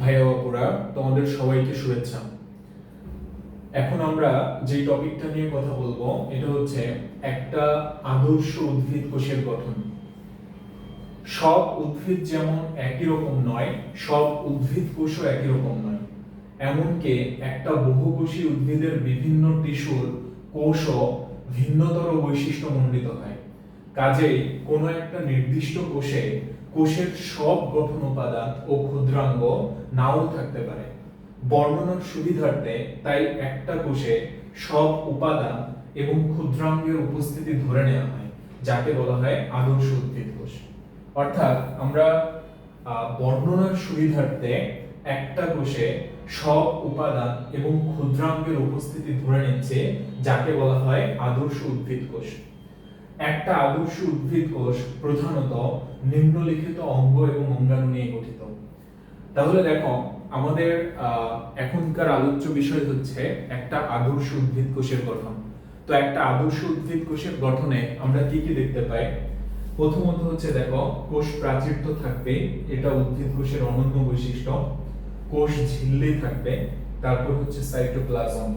ভাইয়া তোমাদের সবাইকে শুভেচ্ছা। এখন আমরা যে টপিকটা নিয়ে কথা বলব, এটা হচ্ছে একটা আদর্শ উদ্ভিদ কোষের গঠন। সব উদ্ভিদ যেমন একই রকম নয়, সব উদ্ভিদ কোষও একই রকম নয়। এমনকি একটা বহুকোষী উদ্ভিদের বিভিন্ন টিস্যুর কোষও ভিন্নতর বৈশিষ্ট্য মণ্ডিত হয়। কাজেই কোনো একটা নির্দিষ্ট কোষে কোষের সব গঠন উপাদান ও ক্ষুদ্রাঙ্গ নাও থাকতে পারে। বর্ণনার সুবিধার্থে তাই একটা কোষে সব উপাদান এবং ক্ষুদ্রাঙ্গের উপস্থিতি ধরে নেওয়া হয়, যাকে বলা হয় আদর্শ উদ্ভিদ কোষ। অর্থাৎ আমরা বর্ণনার সুবিধার্থে একটা কোষে সব উপাদান এবং ক্ষুদ্রাঙ্গের উপস্থিতি ধরে নিচ্ছে, যাকে বলা হয় আদর্শ উদ্ভিদ কোষ। একটা আদর্শ উদ্ভিদ কোষ প্রধানত নিম্নলিখিত অঙ্গ এবং অঙ্গাণু নিয়ে গঠিত। তাহলে দেখো, আমাদের এখনকার আলোচ্য বিষয় হচ্ছে একটা আদর্শ উদ্ভিদ কোষের গঠন। তো একটা আদর্শ উদ্ভিদ কোষের গঠনে আমরা কি কি দেখতে পাই? প্রথমত হচ্ছে দেখো, কোষ প্রাচীর তো থাকবে, এটা উদ্ভিদ কোষের অনন্য বৈশিষ্ট্য। কোষ ঝিল্লি থাকবে, তারপর হচ্ছে সাইটোপ্লাজম।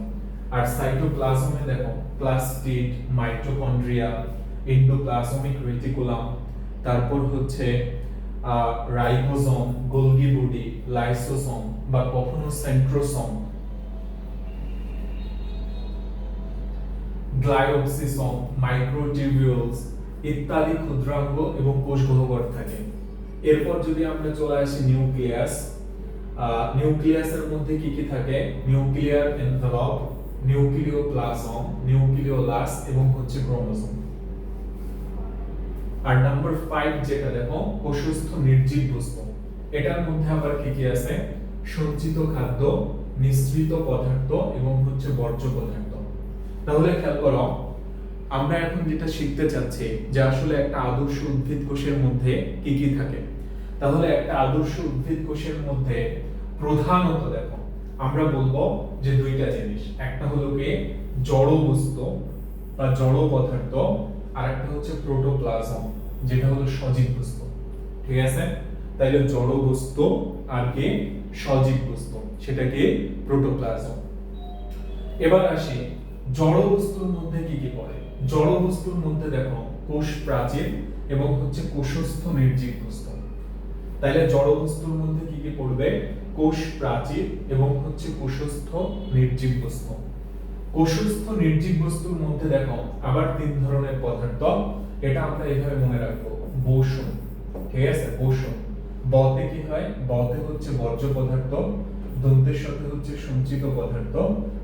আর সাইটোপ্লাজমে দেখো, প্লাস্টিড, মাইটোকন্ড্রিয়া এন্ডোপ্লাজমিক রেটিকুলাম তারপর হচ্ছে রাইবোজোম গোলগি বডি লাইসোসোম বা কখনো সেন্ট্রোসোম গ্লাইওসিসোম মাইক্রোটিবিউলস ইত্যাদি ক্ষুদ্রাঙ্গ এবং কোষ গহ্বর থাকে। এরপর যদি আমরা চলে আসি নিউক্লিয়াস নিউক্লিয়াসের মধ্যে কি কি থাকে? নিউক্লিয়ার এনভেলপ নিউক্লিওপ্লাজম নিউক্লিওলাস এবং হচ্ছে ক্রোমোসোম আর নাম্বার ফাইভ যেটা দেখো, অসুস্থ, নির্জীব বস্তু। এটার মধ্যে আবার কি কি আছে? সঞ্চিত খাদ্য নিঃসৃত পদার্থ এবং হচ্ছে বর্জ্য পদার্থ। তাহলে খেয়াল করো, আমরা এখন যেটা শিখতে চাচ্ছি যে আসলে একটা আদর্শ উদ্ভিদ কোষের মধ্যে কি কি থাকে। তাহলে একটা আদর্শ উদ্ভিদ কোষের মধ্যে প্রধানত দেখো, আমরা বলব যে দুইটা জিনিস। একটা হলো কি? জড় বস্তু বা জড় পদার্থ আর একটা হচ্ছে প্রোটোপ্লাজম যেটা হলো সজীব বস্তু। ঠিক আছে? তাইলে জড় বস্তু আর কি সজীব বস্তু, সেটাকে প্রোটোপ্লাজম এবার আসি, জড় বস্তুর মধ্যে কি কি পড়ে? জড় বস্তুর মধ্যে দেখো, কোষ প্রাচীর এবং হচ্ছে কোষস্থ নির্জীব বস্তু। তাইলে জড় বস্তুর মধ্যে কি কি পড়বে? কোষ প্রাচীর এবং হচ্ছে কোষস্থ নির্জীব বস্তু। কোষস্থ নির্জীব বস্তুর মধ্যে দেখো আবার তিন ধরনের পদার্থ। এটা আমরা এইভাবে মনে রাখব। বসুন। ঠিক আছে? বসুন। বতে কি হয়? বতে হচ্ছে বর্জ্য পদার্থ, দন্তের সাথে হচ্ছে সঞ্চিত পদার্থ,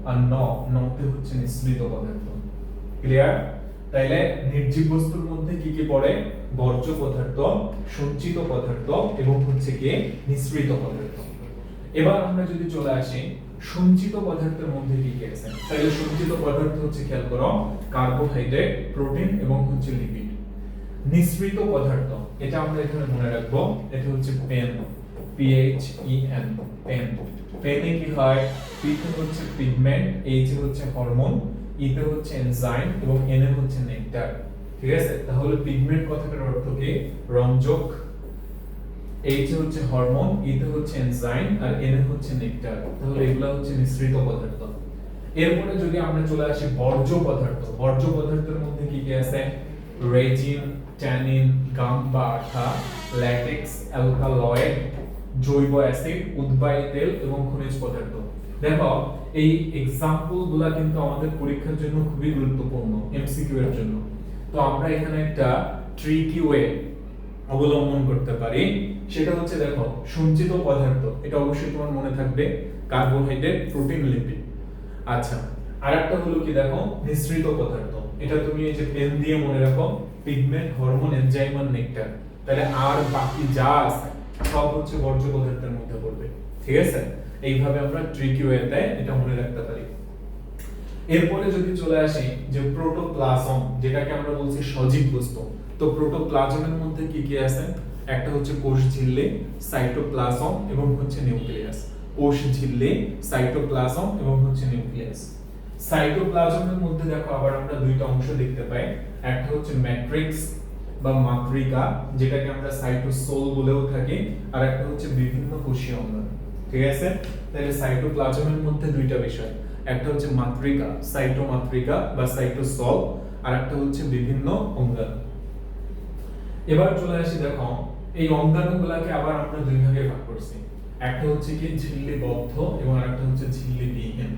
আর ন, নতে হচ্ছে নিঃসৃত পদার্থ। ক্লিয়ার তাইলে নির্জীব বস্তুর মধ্যে কি কি পড়ে? বর্জ্য পদার্থ, সঞ্চিত পদার্থ এবং হচ্ছে কি নিঃসৃত পদার্থ। এবার আমরা যদি চলে আসি সঞ্চিত পদার্থের মধ্যে কি কি আছে? তাহলে সঞ্চিত পদার্থ হচ্ছে খেয়াল করো কার্বোহাইড্রেট প্রোটিন এবং হচ্ছে লিপিড নিঃসৃত পদার্থ, এটা আমরা এখানে মনে রাখব, এটা হচ্ছে পেন পিএইচ এন পেন পেনে কি হয়? পিতে হচ্ছে পিগমেন্ট এইচ হচ্ছে হরমোন ইতে হচ্ছে এনজাইম এবং এন হচ্ছে নেকটার ঠিক আছে? তাহলে পিগমেন্ট কথাটার অর্থ কি? রঞ্জক এইচ হচ্ছে হরমোন ইতে হচ্ছে এনজাইম, আর এন হচ্ছে নেকটার। তাহলে এগুলা হচ্ছে মিশ্রিত পদার্থ। এরপরে যদি আমরা চলে আসি বর্জ্য পদার্থ, বর্জ্য পদার্থের মধ্যে কি কি আছে? রেজিন ট্যানিন গাম বা আঠা ল্যাটেক্স অ্যালকালয়েড জৈব অ্যাসিড, উদ্বায়ী তেল এবং খনিজ পদার্থ। দেখো, এই এক্সাম্পলগুলা কিন্তু আমাদের পরীক্ষার জন্য খুবই গুরুত্বপূর্ণ এমসিকিউ এর জন্য। তো আমরা এখানে একটা ট্রিকি ওয়ে অবলম্বন করতে পারি। সেটা হচ্ছে দেখো, সঞ্চিত পদার্থ, এটা অবশ্যই তোমার মনে থাকবে কার্বোহাইড্রেট প্রোটিন লিপিড আচ্ছা আর একটা হলো কি দেখো, মিশ্রিত পদার্থ। এটা তুমি এই যে পেন দিয়ে মনে রাখো পিগমেন্ট হরমোন এনজাইম আর নেকটার তাহলে আর বাকি যা আছে, সব হচ্ছে বর্জ্য পদার্থের মধ্যে পড়বে। ঠিক আছে? এইভাবে আমরা ট্রিকি ওয়েতে এটা মনে রাখতে পারি। এরপরে যদি চলে আসি, যে প্রোটোপ্লাজম যেটাকে আমরা বলছি সজীব বস্তু। তো প্রোটোপ্লাজমের মধ্যে কি কি আছে? একটা হচ্ছে কোষ ঝিল্লি সাইটোপ্লাজম এবং হচ্ছে নিউক্লিয়াস কোষ ঝিল্লি সাইটোপ্লাজম এবং হচ্ছে নিউক্লিয়াস সাইটোপ্লাজমের মধ্যে দেখো আবার আমরা দুইটা অংশ দেখতে পাই। একটা হচ্ছে ম্যাট্রিক্স বা মাতৃকা, যেটাকে আমরা সাইটোসোল বলেও থাকি, আর একটা হচ্ছে বিভিন্ন কোষীয় অঙ্গাণু ঠিক আছে? তাহলে সাইটোপ্লাজমের মধ্যে দুইটা বিষয়। একটা হচ্ছে মাতৃকা সাইটোমাতৃকা বা সাইটোসল আর একটা হচ্ছে বিভিন্ন অঙ্গাণু এবার চলে আসি দেখো, এই অঙ্গাণুগুলাকে আবার আমরা দুই ভাগে ভাগ করছি। একটা হচ্ছে কি ঝিল্লিবদ্ধ এবং আরেকটা হচ্ছে ঝিল্লি ঝিল্লিবিহীন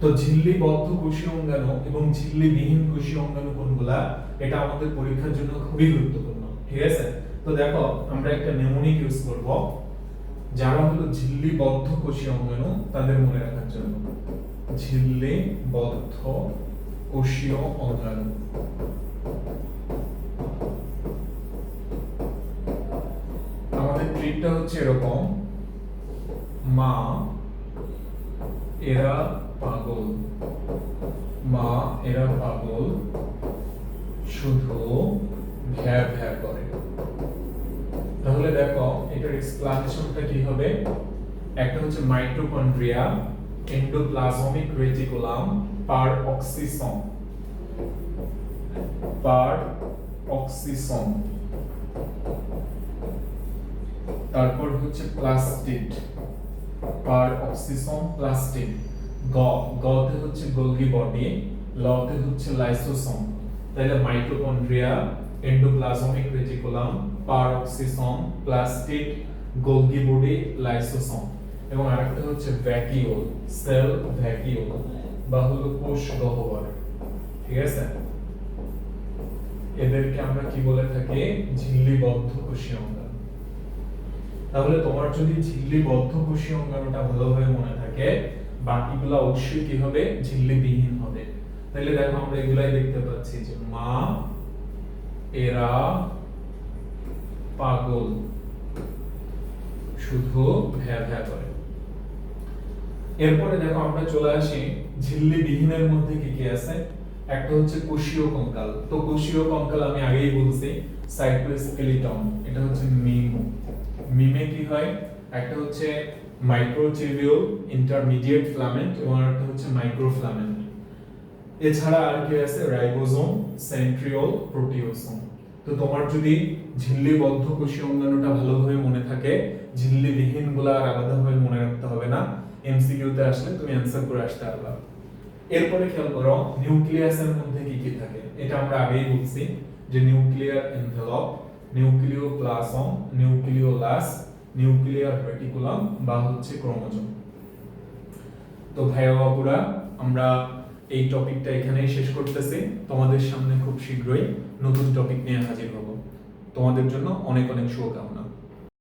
তো ঝিল্লিবদ্ধ কোষীয় অঙ্গাণু এবং ঝিল্লিবিহীন কোষীয় অঙ্গাণু কোনগুলা? এটা আমাদের পরীক্ষার জন্য খুবই গুরুত্বপূর্ণ, ঠিক আছে? তো দেখো, আমরা একটা নেমোনিক ইউজ করব, যারা হলো ঝিল্লিবদ্ধ কোষীয় অঙ্গাণু তাদের মনে রাখার জন্য। ঝিল্লিবদ্ধ কোষীয় অঙ্গাণু। ট্রিকটা হচ্ছে এরকম। মা, এরা পাগল। মা, এরা পাগল। শুধু ভ্যা ভ্যা করে। তাহলে দেখো, এটার এক্সপ্লানেশনটা কি হবে? একটা হচ্ছে mitochondria endoplasmic reticulum peroxisome peroxisome তারপর হচ্ছে প্লাস্টিড পার অক্সিসম প্লাস্টিড গ, গতে হচ্ছে গোলগি বডি লতে হচ্ছে লাইসোসোম তাহলে mitochondria endoplasmic reticulum peroxisome plastid Golgi body lysosome এবং আরেকটা হচ্ছে ভ্যাকিওল সেল ভ্যাকিওল বা হলো কোষ গহ্বর, ঠিক আছে? এদেরকে আমরা কি বলে থাকি? ঝিল্লিবদ্ধ কোষীয় অঙ্গাণু তাহলে তোমার যদি ঝিল্লিবদ্ধ কোষীয় অঙ্গাণুটা ভালোভাবে মনে থাকে, বাকিগুলো অবশ্যই কি হবে? ঝিল্লিবিহীন হবে। তাহলে দেখো আমরা এগুলাই দেখতে পাচ্ছি যে মা, এরা, পাগল, শুধু ভ্যা ভ্যা করে। এরপরে দেখো আমরা চলে আসি ঝিল্লি বিহীনের মধ্যে কি কি আছে? একটা হচ্ছে কোষীয় কঙ্কাল। তো কোষীয় কঙ্কাল আমি আগেই বলছি, সাইটোস্কেলিটন, এটা হচ্ছে মিম হয়, একটা হচ্ছে ইন্টারমিডিয়েট ফ্লামেন্ট এবং হচ্ছে মাইক্রোফ্লামেন্ট এছাড়া আর কি আছে? রাইবোজোম সেন্ট্রিওল প্রোটিওসোম তো তোমার যদি ঝিল্লিবদ্ধ কোষীয় অঙ্গাণুটা ভালোভাবে মনে থাকে আর আলাদাভাবে মনে রাখতে হবে না। এমসিকিউতে আসলে তুমি অ্যান্সার করে আসতে পারবা। এরপরে খেয়াল করো নিউক্লিয়াসের মধ্যে কি কি থাকে? এটা আমরা আগেই বলছি যে nuclear envelope nucleoplasm nucleolus nuclear reticulum বা হচ্ছে ক্রোমোজোম। তো ভাইয়া বাবুরা, আমরা এই টপিকটা এখানেই শেষ করতেছি। তোমাদের সামনে খুব শীঘ্রই নতুন টপিক নিয়ে হাজির হব। তোমাদের জন্য অনেক অনেক শুভকামনা।